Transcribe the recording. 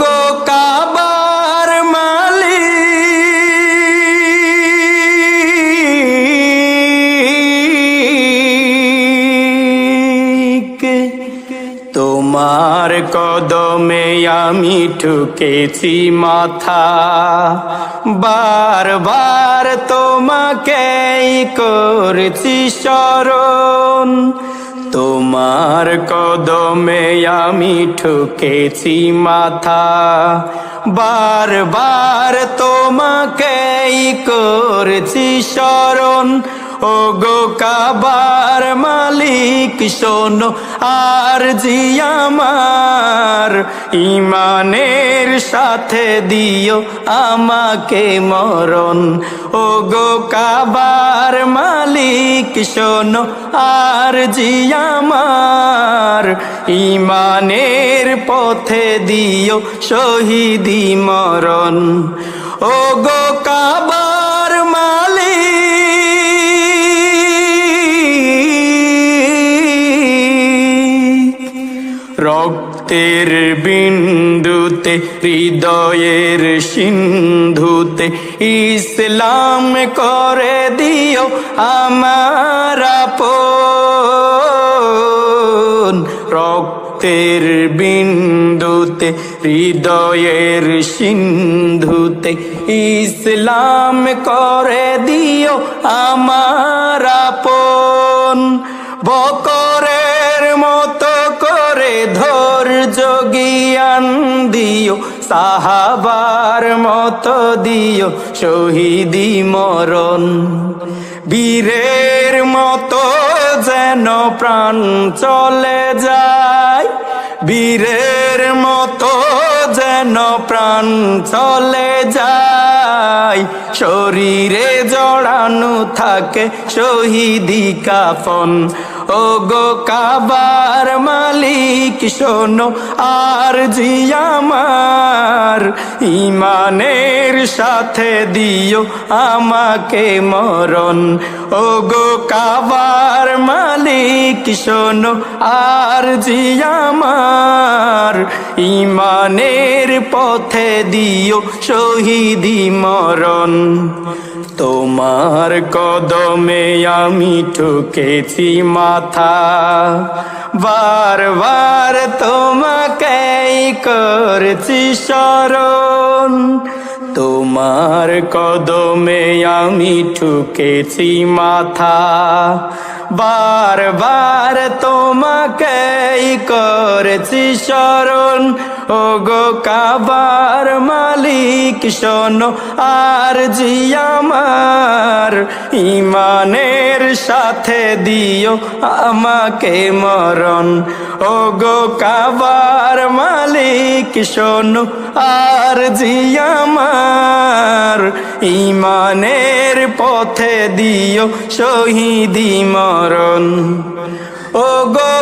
গো কাবার মালিক তোমার কদমে আমি ঠুকেছি মাথা। বারবার তোমাকেই করছি স্মরণ তোমার কদমে আমি ঠুকেছি মাথা। বারবার তোমাকেই করছি স্মরণ ও গো কাবার মালিক, শোনো আর জি আমার। ইমানের সাথে দিও আমাকে মরণ। ও গো কাবার মালিক, শোনো আর জি আমার। ইমানের পথে দিও শহীদি মরণ। ও গো কাবার রক্তের বিন্দুতে, হৃদয়ের সিন্ধুতে ইসলাম করে দিও আমার রক্তের বিন্দুতে, হৃদয়ের সিন্ধুতে ইসলাম করে দিও আমার আপন। বকরের মতো করে ধৈর্য জ্ঞান দিও, সাহাবার মতো দিও, শহীদি মরণ। বীরের মতো যেন প্রাণ চলে যায়, বীরের মতো যেন প্রাণ চলে যায়। শরীরে জড়ানো থাকে শহীদি কাফন ও গো কাবার মালিক, শোনো আর জি আমার। ইমানের সাথে দিও আমাকে মরণ। ও গো কাবার মালিক, শোনো আর জি আমার। ইমানের পথে দিও শহীদি মরণ। তোমার কদমে আমি ঠুকেছি মাথা। বারবার তোমাকেই করছি স্মরণ। তোমার কদমে আমি ঠুকেছি মাথা। বারবার তোমাকেই করেছি স্মরণ ও গো কাবার মালিক, শোনো আর জি আমার। ইমানের সাথে দিও আমাকে মরণ। ও গো কাবার মালিক শোনো আর জিয়ামার ইমানের পথে দিও শহীদি মরণ। ও গো